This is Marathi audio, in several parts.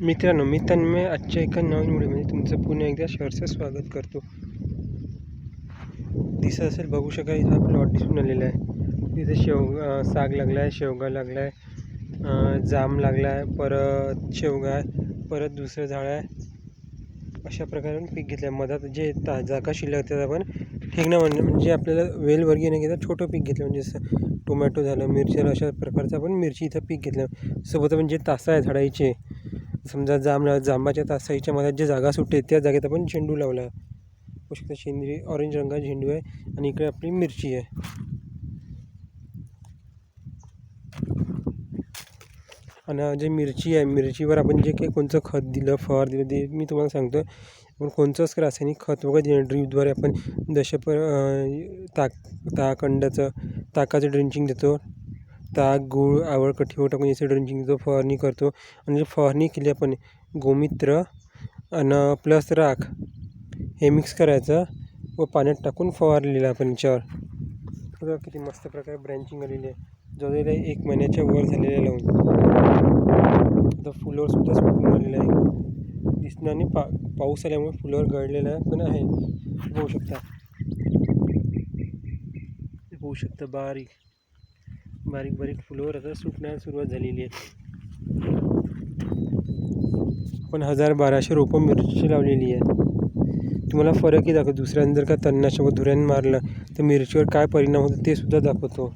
मित्रांनो मी तन्मय आजच्या एका नवीन व्हिडिओमध्ये तुमचं पुन्हा एकदा शहरचं स्वागत करतो. दिसत असेल बघू शका इथं हा प्लॉट दिसून आलेला आहे. तिथे शेव साग लागला आहे शेवगा लागला आहे जाम लागला आहे परत शेवगा आहे परत दुसरं झाड आहे. अशा प्रकारे पीक घेतलं आहे मधात जे ता जागा शिल्लक त्यात आपण ठेकणं म्हणजे म्हणजे आपल्याला वेलवर्गीय न घेता छोटं पीक घेतलं. म्हणजे जसं टोमॅटो झालं मिरची अशा प्रकारचं आपण मिरची इथं पीक घेतलं. सोबत आपण जे तासा आहे झाडाचे समजा जांभ जांबाच्या तासाईच्या मधात जे जागा सुटते त्या जागेत आपण झेंडू लावला. आहे बघू शकता शेंद्री ऑरेंज रंगाचा झेंडू आहे आणि इकडे आपली मिरची आहे. आणि जे मिरची आहे मिरचीवर आपण जे काही कोणतं खत दिलं फवार दिलं ते मी तुम्हाला सांगतो आपण कोणतंच रासायनिक खत वगैरे दिलं ड्रीपद्वारे आपण दशपर ताक ताक ताकाचं ड्रिंचिंग देतो. ताक गूळ आवळ कठीवर टाकून याचं ड्रिंकिंगचं फवारणी करतो. आणि जर फवारणी केली आपण गोमित्र आणि प्लस राख हे मिक्स करायचं व पाण्यात टाकून फवारलेलं आपण याच्यावर. बघा किती मस्त प्रकारे ब्रँचिंग आलेली आहे. जवळजवळ एक महिन्याच्या वर झालेलं आहे लावून. आता फुलावर सुद्धा सुकून आलेलं आहे. दिसणं आणि पा पाऊस आल्यामुळे फुलावर गळलेलं आहे पण आहे. बघू शकता. बघू शकता बारीक. बारीक बारीक फुलावर आता सुटण्यास सुरुवात झालेली आहे. पण हजार बाराशे रोपं मिरची लावलेली आहे. तुम्हाला फरकही दाखवतो दुसऱ्यानं जर का तणनाशक व धुऱ्यानं मारलं तर मिरचीवर काय परिणाम होतो ते सुद्धा दाखवतो.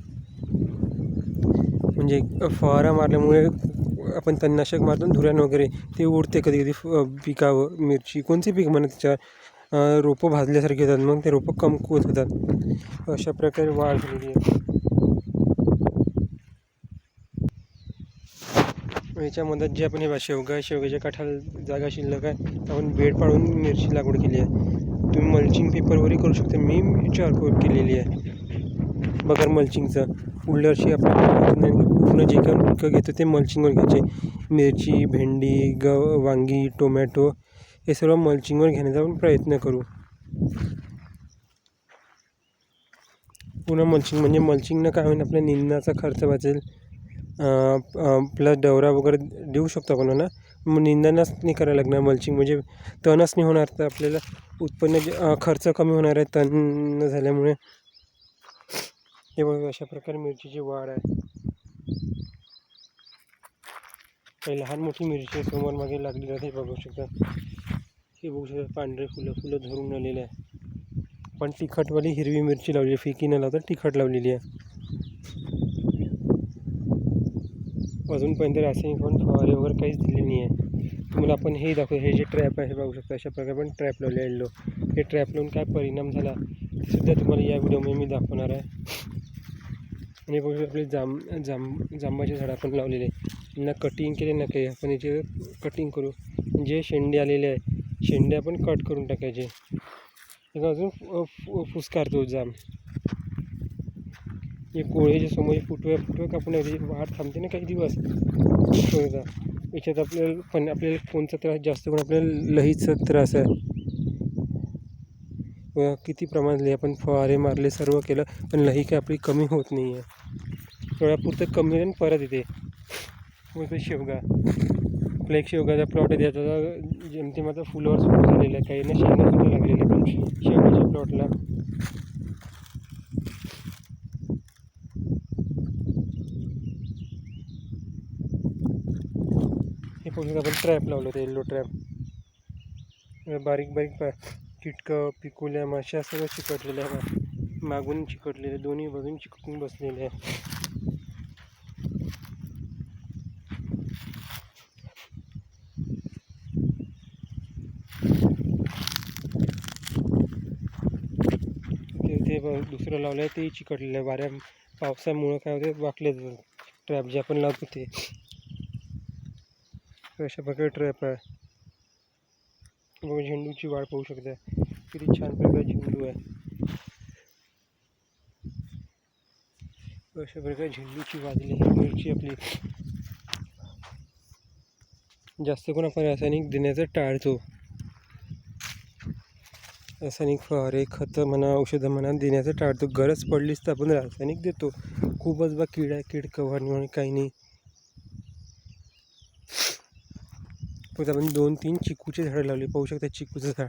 म्हणजे फवारा मारल्यामुळे आपण तणनाशक मारतो धुऱ्यान धुऱ्यानं वगैरे ते उडते कधी कधी फ- पिकावर मिरची कोणते पीक म्हणा त्याच्या रोपं भाजल्यासारखे होतात मग ते रोपं कमकुवत होतात. अशा प्रकारे वाढ झालेली आहे. याच्यामध्ये जे आपण हे बा शेवगा शेवग्याच्या काठाला जागा शिल्लक आहे आपण बेड पाडून मिरची लागवड केली आहे. तुम्ही मल्चिंग पेपरवरही करू शकता. मी चारकोर केलेली आहे. बगर मल्चिंगचं पुढल्या वर्षी आपण पूर्ण जे काही पिकं घेतो ते मल्चिंगवर घ्यायचे. मिरची भेंडी ग वांगी टोमॅटो हे सर्व मल्चिंगवर घेण्याचा आपण प्रयत्न करू. पुन्हा मल्चिंग म्हणजे मल्चिंगनं काय होईल आपल्या निंदणाचा खर्च वाचेल. प्लस डवरा वगैरे देऊ शकतो आपण ना? मग निंदनच नाही करायला लागणार मल्चिंग? म्हणजे तणच नाही होणार तर आपल्याला उत्पन्न जे खर्च कमी होणार आहे तण न झाल्यामुळे. हे बघा अशा प्रकारे मिरचीची वाढ आहे. काही लहान मोठी मिरची समोर मागे लागली जाते बघू शकता. हे बघू शकता पांढरे फुलं फुलं धरून आलेले आहे. पण तिखटवाली हिरवी मिरची लावली आहे फिकी न लावता तिखट लावलेली आहे. अजूनपर्यंत रासायनिक पण फवारे वगैरे काहीच दिले नाही आहे. तुम्हाला आपण हे दाखवू हे जे ट्रॅप आहे हे बघू शकता अशा प्रकारे आपण ट्रॅप लावले हे ट्रॅप लावून काय परिणाम झाला सुद्धा तुम्हाला या व्हिडिओमध्ये मी दाखवणार आहे. आणि बघू शकतो आपले जांब जांब जांबाचे झाडं आपण लावलेले आहे. ना कटिंग केले ना काही आपण याचे कटिंग करू. जे शेंडे आलेले आहे शेंडे आपण कट करून टाकायचे. अजून फु- फुसकारतो जांब. हे कोळेचे समोर फुटवे फुटवे कापून आहे, वाढ थांबते ना काही दिवस। याच्यात आपल्याला पण आपल्याला कोणचा त्रास जास्त करून आपल्याला लहीचा त्रास आहे किती प्रमाणात लई आपण फवारे मारले सर्व केलं पण लही काय आपली कमी होत नाही आहे थोड्यापुरतं कमी आणि परत येते मग शेवगा आपला एक शेवगाचा प्लॉट आहे त्याचा जमतेमाचा फुलावर सुरू झालेला आहे काही ना शेंगा सुद्धा लागलेल्या पण शेवगाच्या प्लॉटला कोणी आपण ट्रॅप लावलं होतं येल्लो ट्रॅप बारीक बारीक पा कीटकं पिकुल्या माश्या सगळं चिकटलेल्या आहे. मागून चिकटलेले दोन्ही बाजून चिकटून बसलेले आहे. ते ते ब- दुसरं लावलं आहे तेही चिकटलेलं आहे. वाऱ्या पावसामुळं काय होते वाकले जातात ट्रॅप जे आपण लावतो ते. अशा प्रकारे ट्रॅप आहे. बघा झेंडूची वाढ पाहू शकता. किती छान प्रकारे झेंडू आहे. अशा प्रकारे झेंडूची वाजली मिरची आपली. जास्त करून आपण रासायनिक देण्याचं टाळतो. रासायनिक फवारे खतं म्हणा औषधं म्हणा देण्याचं टाळतो. गरज पडलीच तर आपण रासायनिक देतो. खूपच बा किडा कीड कव्हरणी काही नाही. मग आपण दोन तीन चिकूचे झाडं लावले. पाहू शकता चिकूचं झाड.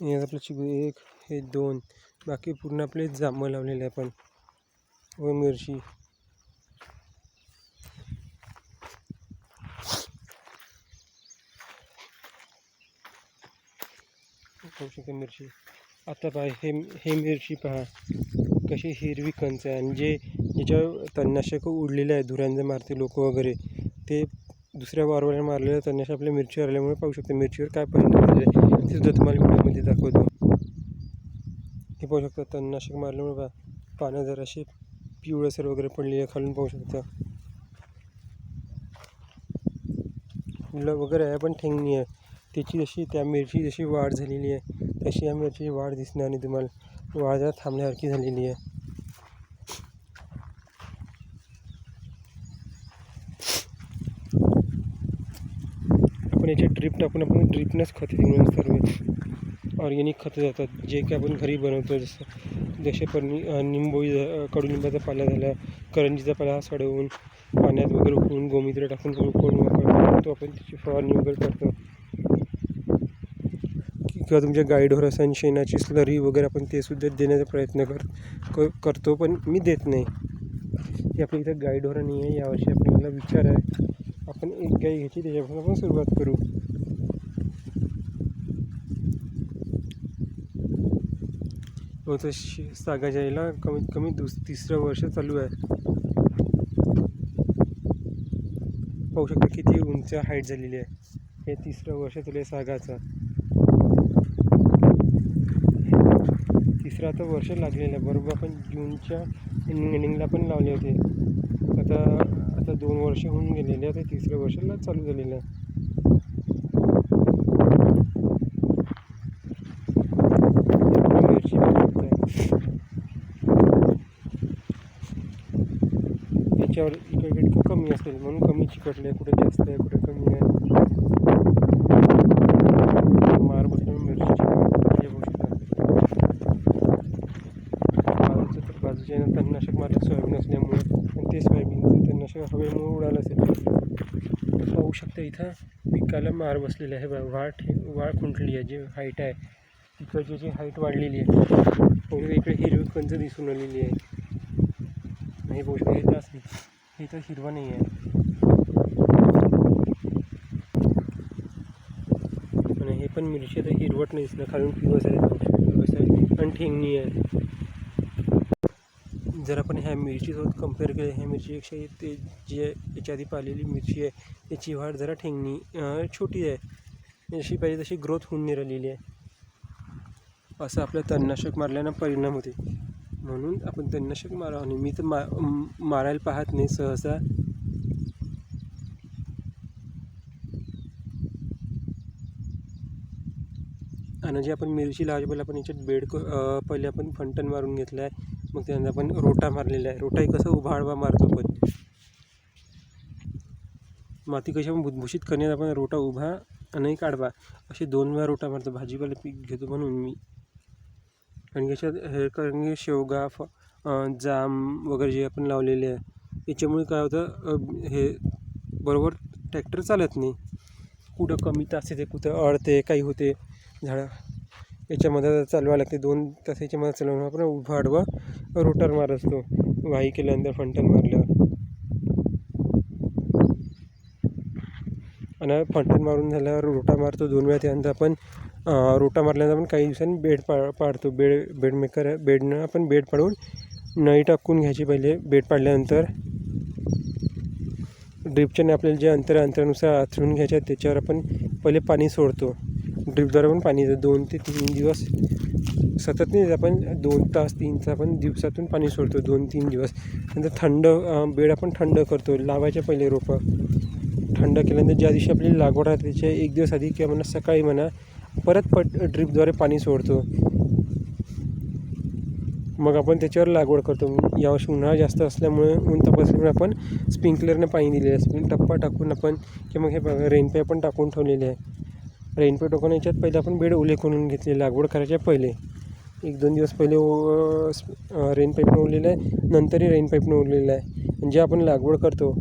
यात आपलं चिकू एक हे दोन. बाकी पूर्ण आपले जांभं लावलेले आहे आपण. व मिरची. पाहू शकता मिरची. आता पहा हे हे मिरची पहा. कशी हिरवी कंच आहे आणि जे ज्याच्यावर तणनाशक उडलेले आहे धुरांचे मारते लोक वगैरे ते दुसऱ्या वारवाऱ्या मारलेलं तणनाशक आपल्या मिरचीवर आल्यामुळे पाहू शकतो. मिरचीवर काय परिणाम झाले आहे ते सुद्धा तुम्हाला व्हिडिओमध्ये दाखवतो. हे पाहू शकता तणनाशक मारल्यामुळे पहा पानं जराशी पिवळसर वगैरे पडली आहे खालून पाहू शकता. फुलं वगैरे आहे पण ठेंगणी आहे. त्याची जशी त्या मिरची जशी वाढ झालेली आहे तशी या मिरचीची वाढ दिसणार नाही तुम्हाला. वाढ जरा थांबल्यासारखी झालेली आहे. आपण याची ड्रीप टाकून आपण ड्रीपनंच खते देऊन सर्व. ऑर्गॅनिक खतं जातात. जे काही आपण घरी बनवतो जसं जसे पण निंबोळी कडुलिंबाचा पाला झाला करंजीचा पाला सडवून पाण्यात वगैरे उकळून गोमित्र टाकून कोण तो आपण त्याची फवारणी वगैरे करतो. किंवा तुमच्या गाईडवर असेल शेणाची स्लरी वगैरे आपण ते सुद्धा देण्याचा प्रयत्न कर क करतो पण मी देत नाही. हे आपल्या इथं गाईडवर नाही आहे यावर्षी आपल्याला विचार आहे आपण एक गाई घ्यायची त्याच्यापासून आपण सुरुवात करू. तर शे सागाच्या यायला कमीत कमी दुस तिसरं वर्ष चालू आहे. पाहू शकता किती उंच हाईट झालेली आहे. हे तिसरं वर्ष चालू आहे सागाचं. दुसरं आता वर्ष लागलेलं आहे. बरोबर आपण जूनच्या एंडिंगला पण लावले होते. आता आता दोन वर्ष होऊन गेलेले आता तिसऱ्या वर्षाला चालू झालेलं आहे. त्याच्यावर याच्यावर इकडे इकडे कमी असेल म्हणून कमी चिकटले. कुठे जास्त आहे कुठे कमी आहे मार बसल्यामुळे मिरचीची हे बघू शकता बाजूचं तर बाजूच्या तणनाशक मारलं सोयाबीन असल्यामुळे आणि ते सोयाबीनचं तणनाशक हवेमुळे उडालं असेल पाहू शकता इथं पिकाला मार बसलेला आहे. बघा वाळ ठे खुंटली आहे जी हाईट आहे तिकडची जी हाईट वाढलेली आहे इकडे हिरवी कंच दिसून आलेली आहे. नाही पाहू शकता इथं असली इथं हिरवा नाही आहे. आणि हे पण मिरची तर हिरवट नाही दिसलं खालून पिवस पिवस आहे. आणि ठेंगणी आहे. जर आपण ह्या मिरचीसोबत कंपेअर केलं ह्या मिरचीपेक्षा ते जे याच्या आधी पाहिलेली मिरची आहे त्याची वाढ जरा ठेंगणी छोटी आहे. जशी पाहिजे तशी ग्रोथ होऊन नाही आहे. असं आपलं तणनाशक मारल्यानं परिणाम होते. म्हणून आपण तणनाशक मारावं आणि मी तर मा मारायला पाहत नाही सहसा. आणि जे आपण मिरची लावायची पहिले आपण याच्यात बेड क पहिले आपण फंटन मारून घेतलं आहे मग त्यांना आपण रोटा मारलेला आहे. रोटाही कसं उभा आडवा मारतो पण. माती कशी आपण भुसभुशीत करण्यात आपण रोटा उभा आणि एक आडवा असे दोन वेळा रोटा मारतो. भाजीपाला पीक घेतो म्हणून मी. आणि याच्यात हे कारण की शेवगा फ जाम वगैरे जे आपण लावलेले आहे याच्यामुळे काय होतं हे बरोबर ट्रॅक्टर चालत नाही. कुठं कमी तास येते कुठं अडते काही होते झाडं. याच्यामध्ये चालवावं लागते. दोन तास याच्यामध्ये चालवून आपण उभा आडवा रोटर मार असतो. वाही केल्यानंतर फंटन मारल्यावर. आणि फंटन मारून झाल्यावर रोटा मारतो दोन वेळा. त्यानंतर आपण रोटा मारल्यानंतर आपण काही दिवसांनी बेड पा पाडतो. बेड बेडमेकर बेडनं आपण बेड पाडून नळी टाकून घ्यायची पहिले. बेड पाडल्यानंतर ड्रिपच्याने आपल्याला जे अंतर अंतरानुसार आथरून घ्यायचे त्याच्यावर आपण पहिले पाणी सोडतो. ड्रिपद्वारे पण पाणी देतो दोन ते तीन दिवस सतत नाही आपण दोन तास तीन तास आपण दिवसातून पाणी सोडतो. दोन तीन दिवस. नंतर थंड बेड आपण थंड करतो. लावायच्या पहिले रोपं. थंड केल्यानंतर ज्या दिवशी आपली लागवड आहे त्याच्या एक दिवस आधी किंवा म्हणा सकाळी म्हणा परत पट ड्रिपद्वारे पाणी सोडतो. मग आपण त्याच्यावर लागवड करतो. यावर्षी उन्हाळा जास्त असल्यामुळे ऊन तपासल्यामुळे आपण स्प्रिंकलरने पाणी दिलेलं आहे. स्प्रिंग टप्पा टाकून आपण किंवा मग हे रेनपे आपण टाकून ठेवलेले आहे. रेनपे टोकन याच्यात पहिले आपण बेड ओले करून घेतले लागवड करायच्या पहिले. एक दोन दिवस पहिले रेन पाईपनं ओढलेलं आहे नंतरही रेन पाईपनं ओढलेलं आहे. म्हणजे आपण लागवड करतो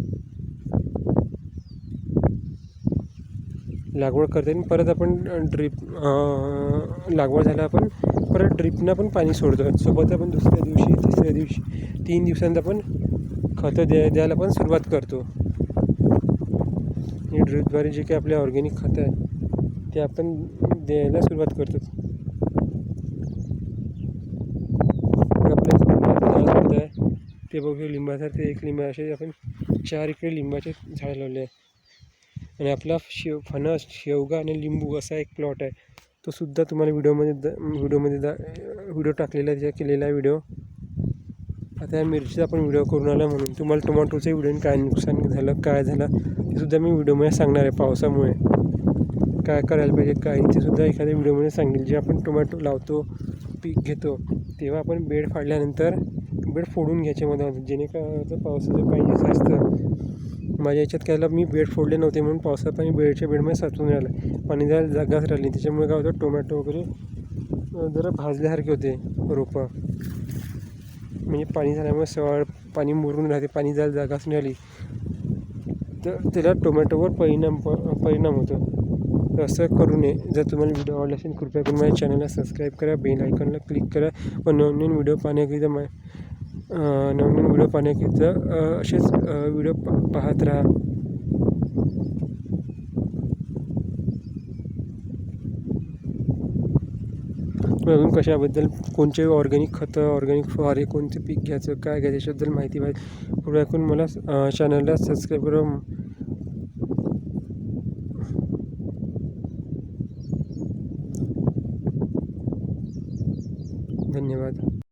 लागवड करते आणि परत आपण ड्रीप लागवड झाल्या आपण परत ड्रीपनं पण पाणी सोडतो. सोबत आपण दुसऱ्या दिवशी तिसऱ्या दिवशी तीन दिवसांत आपण खतं द्या द्यायला पण सुरुवात करतो. आणि ड्रीपद्वारे जे काही आपले ऑर्गॅनिक खतं आहे ते आपण द्यायला सुरुवात करतो. आपल्या आहे. ते बघू लिंबाचा ते एक लिंबा असे आपण चार इकडे लिंबाचे झाड लावले आहे. आणि आपला शेव फणस शेवगा आणि लिंबू असा एक प्लॉट आहे. तो सुद्धा तुम्हाला व्हिडिओमध्ये द व्हिडिओमध्ये दा व्हिडिओ टाकलेला त्या केलेला आहे व्हिडिओ. आता या मिरचीचा आपण व्हिडिओ करून आला म्हणून. तुम्हाला टोमॅटोचं व्हिडिओ काय नुकसान झालं काय झालं ते सुद्धा मी व्हिडिओमध्ये सांगणार आहे पावसामुळे. काय करायला पाहिजे काय ते सुद्धा एखाद्या व्हिडिओमध्ये सांगेल. जे आपण टोमॅटो लावतो पीक घेतो तेव्हा आपण बेड फाडल्यानंतर बेड फोडून घ्यायचे मध्ये जेणेकरून पावसाचं पाणी असतं. माझ्या याच्यात कायला मी बेड फोडले नव्हते म्हणून पावसात पाणी बेडच्या बेडमध्ये साचून राहिलं. पाणी जरा जागाच राहिली त्याच्यामुळे काय होतं टोमॅटो वगैरे जरा भाजल्यासारखे होते रोपं. म्हणजे पाणी झाल्यामुळे सवाळ पाणी मुरून राहते पाणी जायला जागाच मिळाली तर त्याला टोमॅटोवर परिणाम प परिणाम होतो. तर असं करू नये. जर तुम्हाला व्हिडिओ आवडला असेल कृपया करून माझ्या चॅनलला सबस्क्राईब करा. बेल आयकॉनला क्लिक करा. व नवनवीन व्हिडिओ पाहण्याकरिता मा अं, नवनवीन व्हिडिओ पाहण्याकरिता असेच व्हिडिओ पाहत राहा. अजून कशाबद्दल कोणते ऑर्गॅनिक खतं ऑर्गॅनिक फवारे कोणते पीक घ्यायचं काय घ्यायचं याच्याबद्दल माहिती पाहिजे. कृपया करून मला चॅनलला सबस्क्राईब करा.